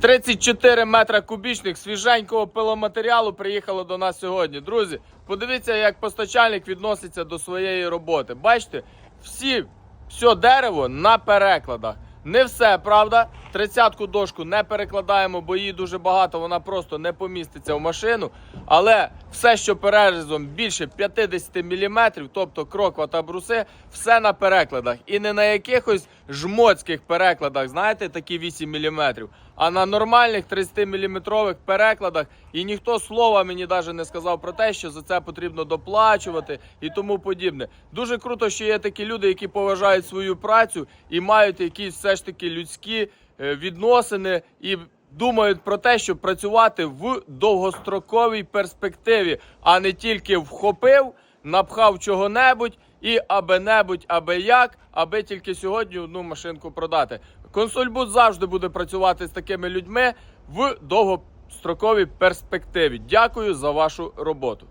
34 метра кубічних свіженького пиломатеріалу приїхало до нас сьогодні. Друзі, подивіться, як постачальник відноситься до своєї роботи. Бачите, всі, все дерево на перекладах. Не все, правда. Тридцятку дошку не перекладаємо, бо її дуже багато, вона просто не поміститься в машину. Але все, що перерізом більше 50 мм, тобто кроква та бруси, все на перекладах. І не на якихось жмоцьких перекладах, знаєте, такі 8 мм, а на нормальних 30-мм перекладах. І ніхто слова мені навіть не сказав про те, що за це потрібно доплачувати і тому подібне. Дуже круто, що є такі люди, які поважають свою працю і мають якісь все ж таки людські е, відносини і думають про те, щоб працювати в довгостроковій перспективі, а не тільки вхопив, напхав чого-небудь і аби-небудь, аби як, аби тільки сьогодні одну машинку продати. Консольбут завжди буде працювати з такими людьми в довгостроковій перспективі. Дякую за вашу роботу.